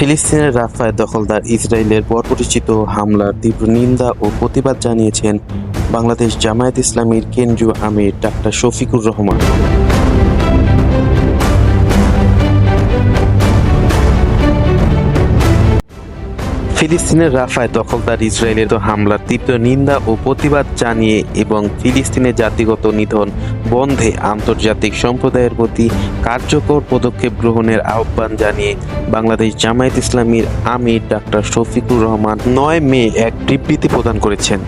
ফিলিস্তিনের রাফায় দখলদার ইসরায়েলের পরপরিচিত হামলার তীব্র নিন্দা ও প্রতিবাদ জানিয়েছেন বাংলাদেশ জামায়াত ইসলামীর কেন্দ্রীয় আমির ডাক্তার শফিকুর রহমান। ফিলিস্তিনের রাফায় দখলদার ইসরায়েলের হামলার তীব্র নিন্দা ও প্রতিবাদ জানিয়ে এবং ফিলিস্তিনের জাতিগত নিধন বন্ধে আন্তর্জাতিক সম্প্রদায়ের প্রতি কার্যকর পদক্ষেপ গ্রহণের আহ্বান জানিয়ে বাংলাদেশ জামায়াত ইসলামীর আমির ডাক্তার শফিকুর রহমান নয় মে এক বিবৃতি প্রদান করেছেন।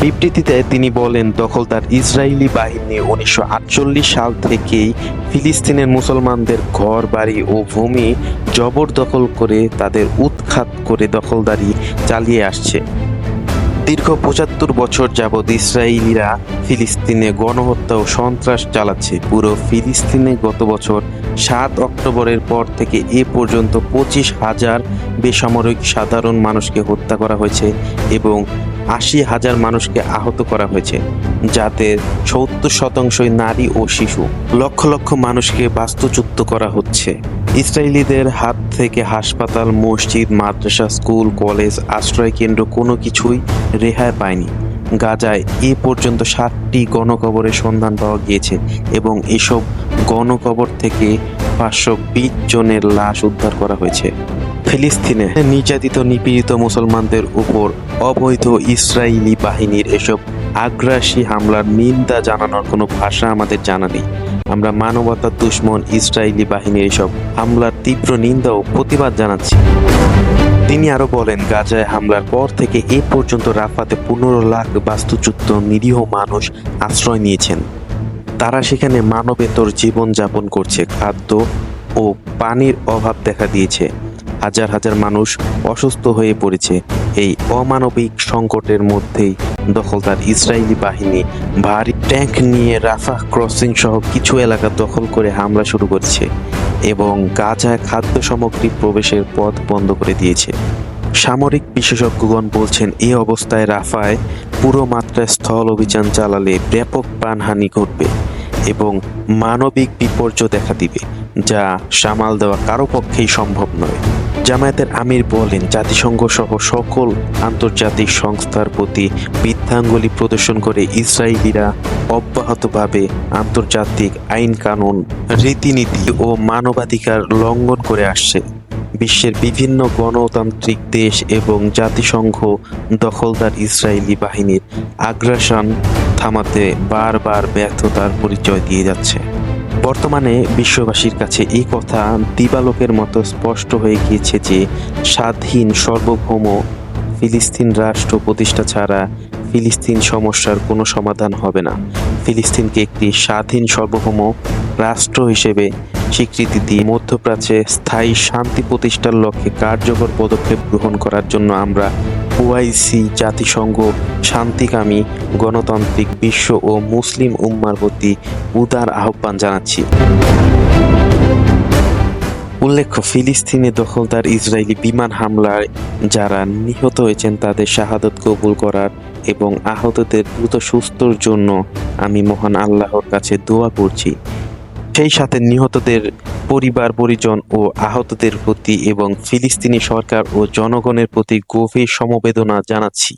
বিবৃতিতে তিনি বলেন, দখলদার ইসরায়েলি বাহিনী উনিশশো আটচল্লিশ সাল থেকেই ফিলিস্তিনের মুসলমানদের ঘর, বাড়ি ও ভূমি জবরদখল করে তাদের উৎখাত করে দখলদারি চালিয়ে আসছে। দীর্ঘ পঁচাত্তর বছর যাবৎ ইসরায়েলিরা ফিলিস্তিনে গণহত্যা ও সন্ত্রাস চালাচ্ছে। পুরো ফিলিস্তিনে গত বছর সাত অক্টোবরের পর থেকে এ পর্যন্ত পঁচিশ হাজার বেসামরিক সাধারণ মানুষকে হত্যা করা হয়েছে এবং আশি হাজার মানুষকে আহত করা হয়েছে, যাতে সত্তর শতাংশই নারী ও শিশু, লক্ষ লক্ষ মানুষকে বাস্তুচ্যুত করা হচ্ছে। ইসরায়েলিদের হাত থেকে হাসপাতাল, মসজিদ, মাদ্রাসা, স্কুল, কলেজ আশ্রয় কেন্দ্র কোনো কিছুই রেহাই পায়নি। গাজায় এ পর্যন্ত সাতটি গণকবরের সন্ধান পাওয়া গিয়েছে এবং এসব গণকবর থেকে পাঁচশো বিশ জনের লাশ উদ্ধার করা হয়েছে। ফিলিস্তিনে নির্যাতিত নিপীড়িত মুসলমানদের উপর অবৈধ ইসরায়েলি বাহিনীর এসব আগ্রাসী হামলার নিন্দা জানানোর কোনো ভাষা আমাদের জানা নেই। আমরা মানবতার দুশ্মন ইসরায়েলি বাহিনীর এসব হামলার তীব্র নিন্দা ও প্রতিবাদ জানাচ্ছি। তিনি আরও বলেন, গাজায় হামলার পর থেকে এ পর্যন্ত রাফাতে পনেরো লাখ বাস্তুচ্যুত নিরীহ মানুষ আশ্রয় নিয়েছেন। তারা সেখানে মানবেতর জীবন যাপন করছে, খাদ্য ও পানির অভাব দেখা দিয়েছে। হাজার হাজার মানুষ অসুস্থ হয়ে পড়েছে। এই অমানবিক সংকটের মধ্যেই দখলদার ইসরায়েলি বাহিনী ভারী ট্যাঙ্ক নিয়ে রাফাহ ক্রসিং সহ কিছু এলাকা দখল করে হামলা শুরু করেছে এবং গাজায় খাদ্য সামগ্রী প্রবেশের পথ বন্ধ করে দিয়েছে। সামরিক বিশেষজ্ঞগণ বলছেন এই অবস্থায় রাফায় পুরো মাত্রায় স্থল অভিযান চালালে ব্যাপক প্রাণহানি ঘটবে এবং মানবিক বিপর্যয় দেখা দিবে, যা সামাল দেওয়া কারও পক্ষেই সম্ভব নয়। জামায়াতের আমির বলেন, জাতিসংঘ সহ সকল আন্তর্জাতিক সংস্থার প্রতি বৃদ্ধাঙ্গুলি প্রদর্শন করে ইসরায়েলিরা অব্যাহতভাবে আন্তর্জাতিক আইন কানুন রীতিনীতি ও মানবাধিকার লঙ্ঘন করে আসছে। বিশ্বের বিভিন্ন গণতান্ত্রিক দেশ এবং জাতিসংঘ দখলদার ইসরায়েলি বাহিনীর আগ্রাসন থামাতে বারবার ব্যর্থতার পরিচয় দিয়ে যাচ্ছে। বর্তমানে বিশ্ববাসীর কাছে এই কথা দিবালোকের মতো স্পষ্ট হয়ে গিয়েছে যে স্বাধীন, সার্বভৌম ফিলিস্তিন রাষ্ট্র প্রতিষ্ঠা ছাড়া ফিলিস্তিন সমস্যার কোনো সমাধান হবে না। ফিলিস্তিনকে একটি স্বাধীন, সার্বভৌম রাষ্ট্র হিসেবে স্বীকৃতি দিয়ে মধ্যপ্রাচ্যে স্থায়ী শান্তি প্রতিষ্ঠার লক্ষ্যে কার্যকর পদক্ষেপ গ্রহণ করার জন্য আমরা ওআইসি জাতিসংঘ, শান্তিকামী, গণতান্ত্রিক বিশ্ব ও মুসলিম উম্মার প্রতি উদার আহ্বান জানাচ্ছি। উল্লেখ্য, ফিলিস্তিনে দখলদার ইসরায়েলি বিমান হামলায় যারা নিহত হয়েছেন তাদের শাহাদত কবুল করার এবং আহতদের দ্রুত সুস্থর জন্য আমি মহান আল্লাহর কাছে দোয়া করছি। সেই সাথে নিহতদের পরিবার, পরিজন ও আহতদের প্রতি এবং ফিলিস্তিনি সরকার ও জনগণের প্রতি গভীর সমবেদনা জানাচ্ছি।